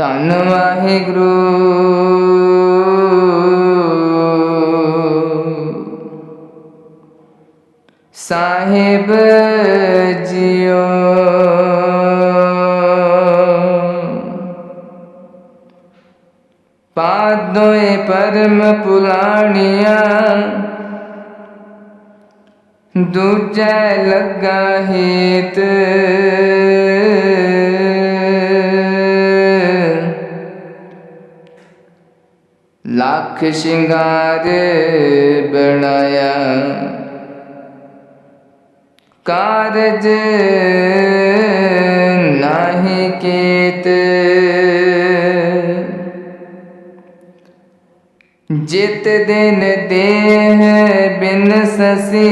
ਧੰਨ ਵਾਹਿਗੁਰੂ। ਸਾਹਿਬ ਜੀਓ। ਪਾਦੋਏ ਪਰਮ ਪੁਲਾਣੀਆਂ ਦੂਜੈ ਲੱਗਾ ਹੀਤ। ਲੱਖ ਸ਼ਿੰਗਾਰ ਬਣਾਇਆ ਕਾਰਜ ਨਾਹੀ ਕੀਤ ਜਿਤ ਦਿਨ ਦੇਹ ਬਿਨ ਸਸੀ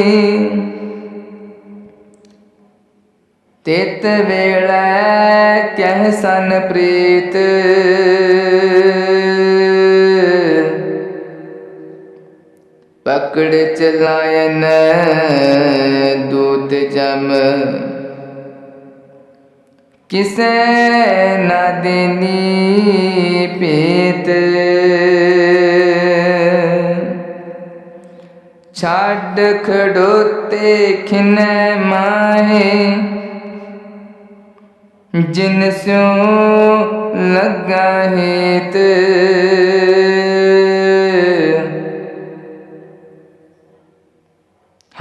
ਤਿਤ ਵੇਲਾ ਕਹਿ ਸਨ ਪ੍ਰੀਤ ਪਕੜ ਚਲਾਇਨ ਦੂਤ ਜਮ। ਕਿਸੈ ਨਾ ਦੇਨੀ ਪੀਤ ਛੱਡ ਖੜੋਤੇ ਖਿਨੈ ਮਾਹੇ। ਜਿਨ ਸਿਉ ਲੱਗਾ ਹੀਤ।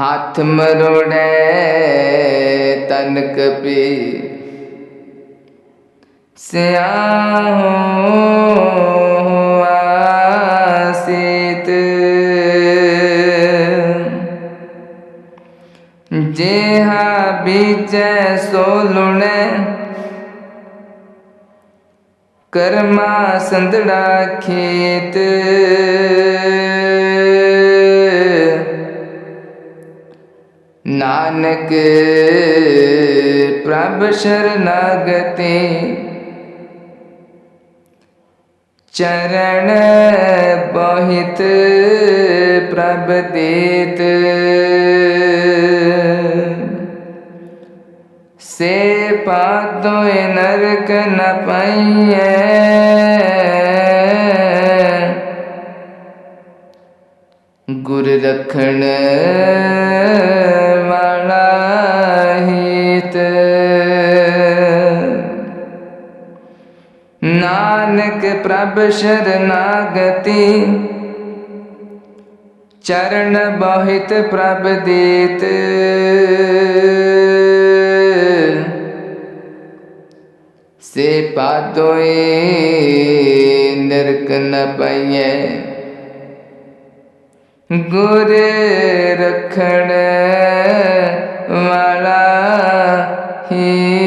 ਹੱਥ ਮਰੋੜੈ ਤਨਕ ਪੀ ਸਿਆਹੋ ਆਸੀਤ। ਜਿਹਾ ਬੀਜੈ ਸੋ ਲੁਣੈ। ਕਰਮਾ ਸੰਦੜਾ ਖੇਤ। ਨਾਨਕ ਪ੍ਰਭ ਸ਼ਰਨਾਗਤੇ। ਚਰਨ ਬਹਿਤ ਪ੍ਰਭ ਦੇਤ। ਸੇ ਪਾਦੋਏ ਨਰਕ ਨ ਪਾਈਐ। ਗੁਰ ਰਖਣ ਨਾਨਕ ਪ੍ਰਭ ਸ਼ਰਨਾਗਤੀ। ਚਰਨ ਬਹਿਤ ਪ੍ਰਭ ਦੇਤ। ਸੇ ਪਾਦੋਏ ਨਰਕ ਨ ਪਈਐ। ਗੁਰ ਰਖਣ ਵਾਲਾ ਹੀ।